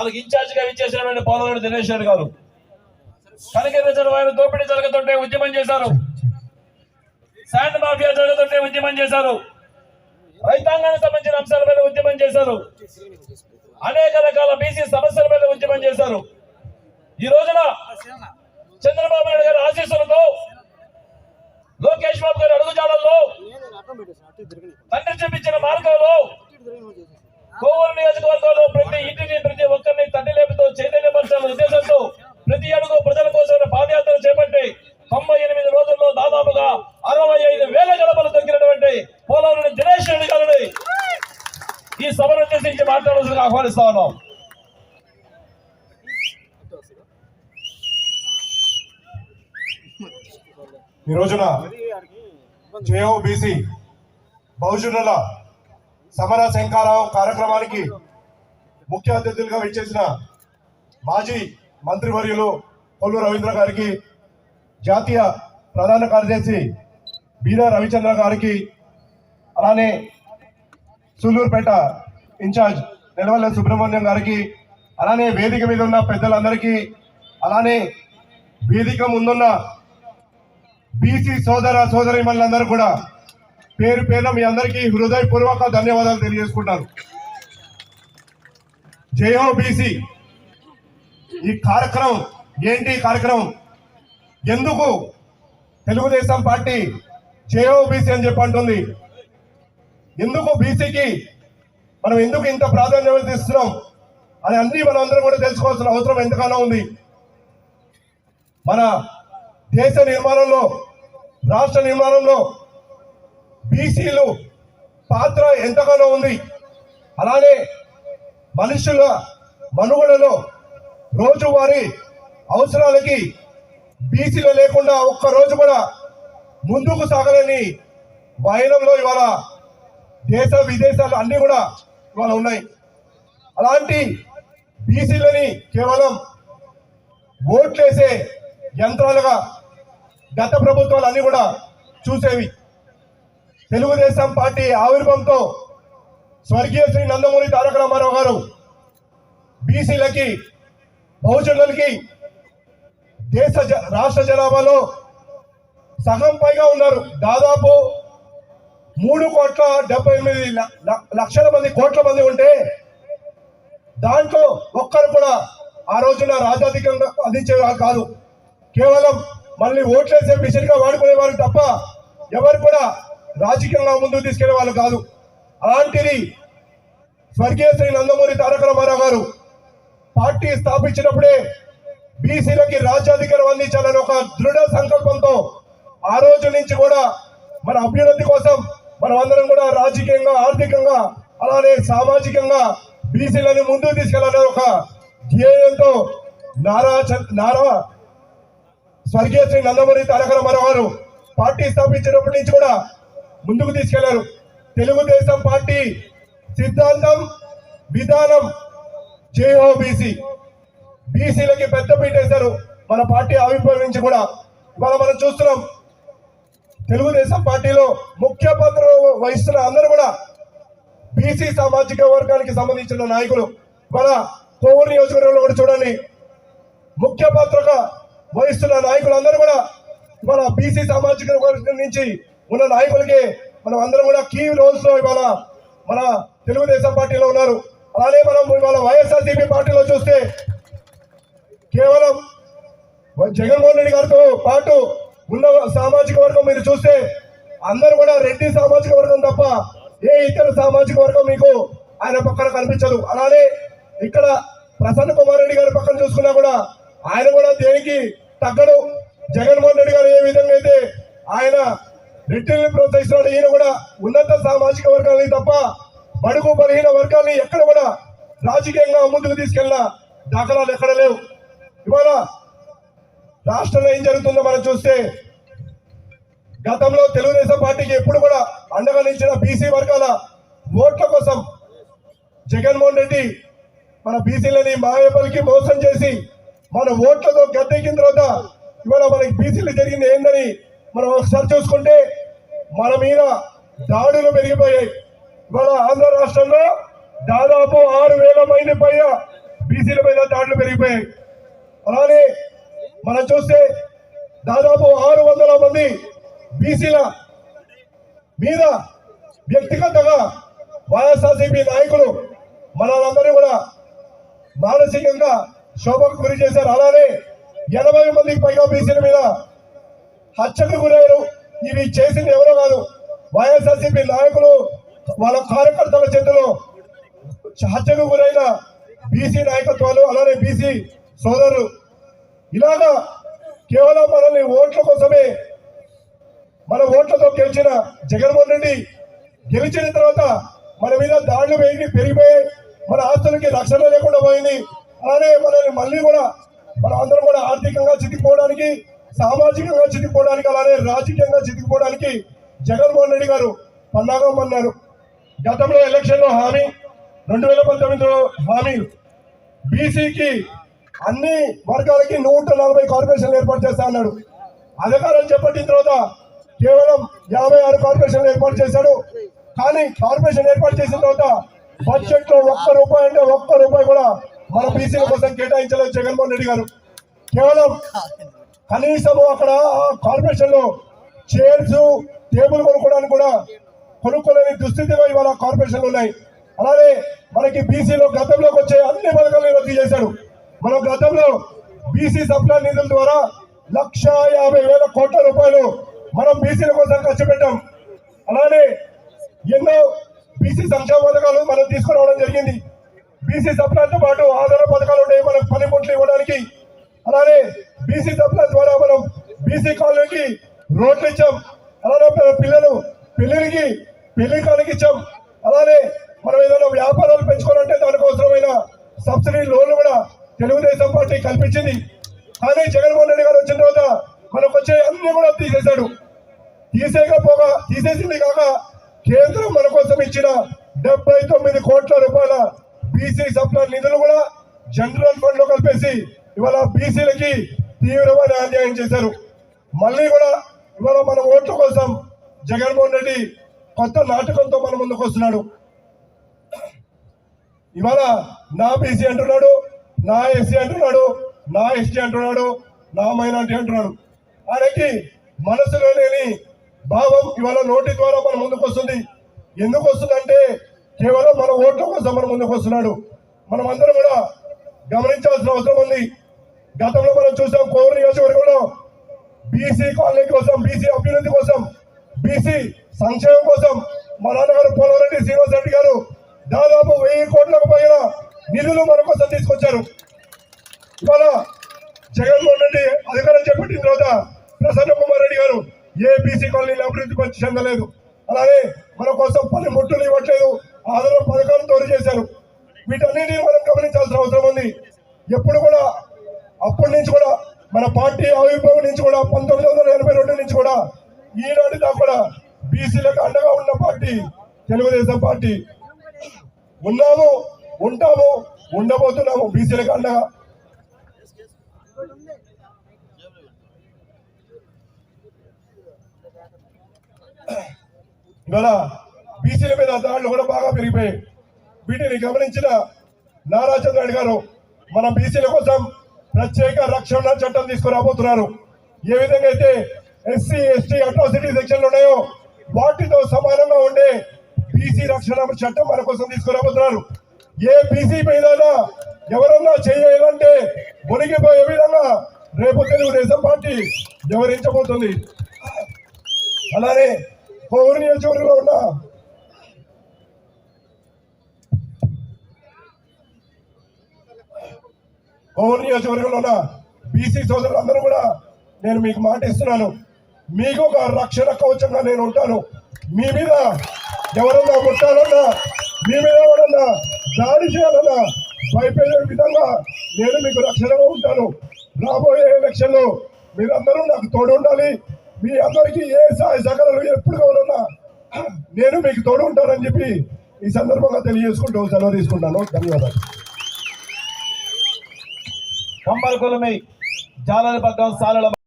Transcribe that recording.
వాళ్ళకి ఇన్ఛార్జ్గా ఇచ్చేసినటువంటి పోలవరం దినేష్ రెడ్డి గారు. కనికరించడం ఆయన దోపిడీ జరుగుతుంటే ఉద్యమం చేశారు. శాండ్ మాఫియా జరుగుతుంటే ఉద్యమం చేశారు. రైతాంగానికి సంబంధించిన అంశాల మీద ఉద్యమం చేశారు. అనేక రకాల బీసీ సమస్యల మీద ఉద్యమం చేశారు. ఈ రోజున చంద్రబాబు నాయుడు గారి ఆశీస్సులతో లోకేష్ బాబు గారి అడుగుజాడల్లో తండ్రి చూపించిన మార్గంలో కోవూరు నియోజకవర్గంలో ప్రతి ఇంటిని ప్రతి ఒక్కరిని తండ్రి లేపుతో చైతన్యపరచాలనే ఉద్దేశంతో ప్రతి అడుగు ప్రజల కోసం పాదయాత్ర చేపట్టి తొంభై ఎనిమిది రోజుల్లో దాదాపుగా అరవై ఐదు వేల గడపలు తగ్గినటువంటి పోలవరం దినేష్ రెడ్డి గారిని ఈ సభను ఉద్దేశించి మాట్లాడాల్సిందిగా ఆహ్వానిస్తా ఉన్నాం. ఈ రోజున జేఓబీసీ బహుజనుల సమర శంకారావం కార్యక్రమానికి ముఖ్య అతిథులుగా విచ్చేసిన మాజీ మంత్రివర్యులు కొల్లు రవీంద్ర గారికి జాతీయ ప్రధాన కార్యదర్శి బీదా రవిచంద్ర గారికి అలానే సూలూరుపేట ఇన్ఛార్జ్ నిలవల్ల సుబ్రహ్మణ్యం గారికి అలానే వేదిక మీద ఉన్న పెద్దలందరికీ అలానే వేదిక ముందున్న బీసీ సోదర సోదరి మనందరూ కూడా పేరు పేరున మీ అందరికీ హృదయపూర్వక ధన్యవాదాలు తెలియజేసుకుంటాను. జయో బీసీ ఈ కార్యక్రమం ఏంటి ఈ కార్యక్రమం? ఎందుకు తెలుగుదేశం పార్టీ జయో బీసీ అని చెప్పంటుంది ఎందుకు బీసీకి మనం ఎందుకు ఇంత ప్రాధాన్యత ఇస్తున్నాం అని అన్ని మనం అందరం కూడా తెలుసుకోవాల్సిన అవసరం ఎంతగానో ఉంది. మన దేశ నిర్మాణంలో రాష్ట్ర నిర్మాణంలో బీసీలు పాత్ర ఎంతగానో ఉంది. అలానే మనుషుల మనుగడలో రోజువారీ అవసరాలకి బీసీలు లేకుండా ఒక్క రోజు కూడా ముందుకు సాగలేని వైరంలో ఇవాళ దేశ విదేశాలు అన్నీ కూడా ఇవాళ ఉన్నాయి. అలాంటి బీసీలని కేవలం ఓట్లేసే యంత్రాలుగా గత ప్రభుత్వాలు అన్నీ కూడా చూసేవి. తెలుగుదేశం పార్టీ ఆవిర్భంతో స్వర్గీయ శ్రీ నందమూరి తారక రామారావు గారు బీసీలకి బహుజనులకి దేశ జ- రాష్ట్ర జనాభాలో సగం పైగా ఉన్నారు. దాదాపు మూడు కోట్ల డెబ్బై ఎనిమిది లక్షల మంది కోట్ల మంది ఉంటే దాంట్లో ఒక్కరు కూడా ఆ రోజున రాజాధికంగా అందించేవారు కాదు. కేవలం మళ్ళీ ఓట్లేసే మిషన్గా వాడుకునేవారు తప్ప ఎవరు కూడా రాజకీయంగా ముందుకు తీసుకెళ్ళే వాళ్ళు కాదు. అలాంటిది స్వర్గీయ శ్రీ నందమూరి తారక రామారావు గారు పార్టీ స్థాపించినప్పుడే బీసీలకి రాజ్యాధికారం అందించాలని ఒక దృఢ సంకల్పంతో ఆ రోజు నుంచి కూడా మన అభ్యున్నతి కోసం మనం అందరం కూడా రాజకీయంగా ఆర్థికంగా అలానే సామాజికంగా బీసీలను ముందుకు తీసుకెళ్ళాలని ఒక ధ్యేయంతో నారా చంద్- నారా స్వర్గీయ శ్రీ నందమూరి తారక రామారావు గారు పార్టీ స్థాపించినప్పటి నుంచి కూడా ముందుకు తీసుకెళ్ళారు. తెలుగుదేశం పార్టీ సిద్ధాంతం విధానం జేఓబీసీ. బీసీలకి పెద్ద పీటేశారు మన పార్టీ ఆవిర్భవించి కూడా. ఇవాళ మనం చూస్తున్నాం తెలుగుదేశం పార్టీలో ముఖ్య పాత్ర వహిస్తున్న అందరూ కూడా బీసీ సామాజిక వర్గానికి సంబంధించిన నాయకులు. ఇవాళ కోవూరు నియోజకవర్గంలో కూడా చూడండి ముఖ్య పాత్రగా వహిస్తున్న నాయకులందరూ కూడా ఇవాళ బీసీ సామాజిక వర్గం నుంచి ఉన్న నాయకులకి మనం అందరం కూడా కీ రోల్స్లో ఇవాళ మన తెలుగుదేశం పార్టీలో ఉన్నారు. అలానే మనం ఇవాళ వైఎస్ఆర్సీపీ పార్టీలో చూస్తే కేవలం జగన్మోహన్ రెడ్డి గారితో పాటు ఉన్న సామాజిక వర్గం మీరు చూస్తే అందరూ కూడా రెడ్డి సామాజిక వర్గం తప్ప ఏ ఇతర సామాజిక వర్గం మీకు ఆయన పక్కన కనిపించదు. అలానే ఇక్కడ ప్రసన్న కుమార్ రెడ్డి గారి పక్కన చూసుకున్నా కూడా ఆయన కూడా దేనికి తగ్గడు. జగన్మోహన్ రెడ్డి గారు ఏ విధంగా అయితే ఆయన రిటైల్ని ప్రోత్సహిస్తున్నాడు. ఈయన కూడా ఉన్నత సామాజిక వర్గాలని తప్ప బడుగు బలహీన వర్గాల్ని ఎక్కడ కూడా రాజకీయంగా ముందుకు తీసుకెళ్ళిన దాఖలాలు ఎక్కడ లేవు. ఇవాళ రాష్ట్రంలో ఏం జరుగుతుందో మనం చూస్తే గతంలో తెలుగుదేశం పార్టీకి ఎప్పుడు కూడా అండగా నిలిచిన బీసీ వర్గాల ఓట్ల కోసం జగన్మోహన్ రెడ్డి మన బీసీలని మాయపలికి మోసం చేసి మన ఓట్లతో గద్దెక్కిన తర్వాత ఇవాళ మనకి బీసీలు జరిగింది ఏందని మనం ఒకసారి చూసుకుంటే మన మీద దాడులు పెరిగిపోయాయి. ఇవాళ ఆంధ్ర రాష్ట్రంలో దాదాపు ఆరు వేల మంది పైన బీసీల మీద దాడులు పెరిగిపోయాయి. అలానే మనం చూస్తే దాదాపు ఆరు వందల మంది బీసీల మీద వ్యక్తిగతంగా వైఎస్ఆర్సీపీ నాయకులు మనందరూ కూడా మానసికంగా శోభకు గురి చేశారు. అలానే ఎనభై మందికి పైగా బీసీల మీద హత్యకు గురయ్యారు. ఇవి చేసింది ఎవరో కాదు. వైఎస్ఆర్సీపీ నాయకులు వాళ్ళ కార్యకర్తల చేతిలో హత్యకు గురైన బీసీ నాయకత్వాలు అలానే బీసీ సోదరులు. ఇలాగా కేవలం మనల్ని ఓట్ల కోసమే మన ఓట్లతో గెలిచిన జగన్మోహన్ రెడ్డి గెలిచిన తర్వాత మన మీద దాడులు వేయి పెరిగిపోయాయి మన ఆస్తులకి రక్షణ లేకుండా పోయింది. అలానే మనల్ని మళ్ళీ కూడా మనం అందరం కూడా ఆర్థికంగా చిక్కిపోవడానికి సామాజికంగా చితికిపోవడానికి అలానే రాజకీయంగా చితికిపోవడానికి జగన్మోహన్ రెడ్డి గారు పన్నాగం అన్నారు గతంలో ఎలక్షన్లో హామీ రెండు వేల పంతొమ్మిదిలో హామీలు బీసీకి అన్ని వర్గాలకి నూట నలభై కార్పొరేషన్లు ఏర్పాటు చేస్తా అన్నాడు. అధికారం చేపట్టిన తర్వాత కేవలం యాభై ఆరు కార్పొరేషన్లు ఏర్పాటు చేశాడు. కానీ కార్పొరేషన్ ఏర్పాటు చేసిన తర్వాత బడ్జెట్లో ఒక్క రూపాయి అంటే ఒక్క రూపాయి కూడా మన బీసీల కోసం కేటాయించలేదు జగన్మోహన్ రెడ్డి గారు. కేవలం కనీసం అక్కడ కార్పొరేషన్లో చైర్స్ టేబుల్ కొనుక్కోవడానికి కూడా కొనుక్కోలేని దుస్థితిలో ఇవాళ కార్పొరేషన్లు ఉన్నాయి. అలానే మనకి బీసీలో గతంలోకి వచ్చే అన్ని పథకాలను రద్దు చేశారు. మనం గతంలో బీసీ సప్లై నిధుల ద్వారా లక్ష యాభై వేల కోట్ల రూపాయలు మనం బీసీల కోసం ఖర్చు పెట్టాం. అలానే ఎన్నో బీసీ సంక్షేమ పథకాలు మనం తీసుకురావడం జరిగింది. బీసీ సప్లైతో పాటు ఆధార పథకాలు ఉన్నాయి మనకు పనిముట్లు ఇవ్వడానికి. అలానే బీసీ సప్లై ద్వారా మనం బీసీ కాలనీకి రోడ్లు ఇచ్చాం. అలానే మన పిల్లలు పెళ్ళికి పెళ్ళి కాలకి ఇచ్చాం. అలానే మనం ఏదైనా వ్యాపారాలు పెంచుకోవాలంటే దానికి అవసరమైన సబ్సిడీ లోన్లు కూడా తెలుగుదేశం పార్టీ కల్పించింది. కానీ జగన్మోహన్ రెడ్డి గారు వచ్చిన తర్వాత మనకు వచ్చే అన్ని కూడా తీసేశాడు. తీసేయకపోగా తీసేసింది కాక కేంద్రం మన కోసం ఇచ్చిన డెబ్బై తొమ్మిది కోట్ల రూపాయల బీసీ సప్లై నిధులు కూడా జనరల్ ఫండ్లో కలిపేసి ఇవాళ బీసీలకి తీవ్రమైన అన్యాయం చేశారు. మళ్ళీ కూడా ఇవాళ మన ఓట్ల కోసం జగన్మోహన్ రెడ్డి కొత్త నాటకంతో మన ముందుకు వస్తున్నాడు. ఇవాళ నా బీసీ అంటున్నాడు నా ఎస్సీ అంటున్నాడు నా ఎస్టీ అంటున్నాడు నా మైనార్టీ అంటున్నాడు. ఆయనకి మనసులో లేని భావం ఇవాళ నోటి ద్వారా మన ముందుకు వస్తుంది. ఎందుకు వస్తుందంటే కేవలం మన ఓట్ల కోసం మన ముందుకు వస్తున్నాడు. మనం అందరం కూడా గమనించాల్సిన అవసరం ఉంది. గతంలో మనం చూసాం కోవూరు నియోజకవర్గంలో బీసీ కాలనీ కోసం బీసీ అభ్యున్నతి కోసం బీసీ సంక్షేమం కోసం మా నాన్నగారు పోలవరెడ్డి శ్రీనివాస్ రెడ్డి గారు దాదాపు వెయ్యి కోట్లకు పైన నిధులు మన కోసం తీసుకొచ్చారు. ఇవాళ జగన్మోహన్ రెడ్డి అధికారం చేపట్టిన తర్వాత ప్రసన్న కుమార్ రెడ్డి గారు ఏ బీసీ కాలనీలు అభివృద్ధి చెందలేదు. అలాగే మన కోసం పని ముట్టులు ఇవ్వట్లేదు. ఆధార పథకాలు తోడు చేశారు. వీటన్నిటిని మనం గమనించాల్సిన అవసరం ఉంది. ఎప్పుడు కూడా అప్పటి నుంచి కూడా మన పార్టీ ఆవిర్భావం నుంచి కూడా పంతొమ్మిది వందల ఎనభై రెండు నుంచి కూడా ఈనాటి దాకా కూడా బీసీలకు అండగా ఉన్న పార్టీ తెలుగుదేశం పార్టీ. ఉన్నాము ఉంటాము ఉండబోతున్నాము బీసీలకు అండగా. ఇవాళ బీసీల మీద దాడులు కూడా బాగా పెరిగిపోయాయి. వీటిని గమనించిన నారా చంద్రరెడ్డి గారు మన బీసీల కోసం ప్రత్యేక రక్షణ చట్టం తీసుకురాబోతున్నారు. ఏ విధంగా అయితే ఎస్సీ ఎస్టీ అట్రాసిటీ సెక్షన్లు ఉన్నాయో వాటితో సమానంగా ఉండే బీసీ రక్షణ చట్టం మన కోసం తీసుకురాబోతున్నారు. ఏ బీసీ మీద ఎవరన్నా చేయాలంటే మునిగిపోయే విధంగా రేపు తెలుగుదేశం పార్టీ వివరించబోతుంది అలానే పౌరు నియోజకవర్గంలో ఉన్న పౌరు నియోజకవర్గంలో ఉన్న బీసీ సోదరులందరూ కూడా నేను మీకు మాట ఇస్తున్నాను. మీకు ఒక రక్షణ కవచంగా నేను ఉంటాను. మీ మీద ఎవరన్నా ముట్టాలన్నా మీ మీద ఎవరన్నా దాడి చేయాలన్నా భయపడే విధంగా నేను మీకు రక్షణగా ఉంటాను. రాబోయే ఎలక్షన్లో మీరందరూ నాకు తోడు ఉండాలి. మీ అందరికీ ఏ సహాయ సహకారాలు ఎప్పుడు కావాలన్నా నేను మీకు తోడు ఉంటానని చెప్పి ఈ సందర్భంగా తెలియజేసుకుంటూ సెలవు తీసుకుంటాను. ధన్యవాదాలు. కమ్మల కులమై జాలల పగ్గం సాలల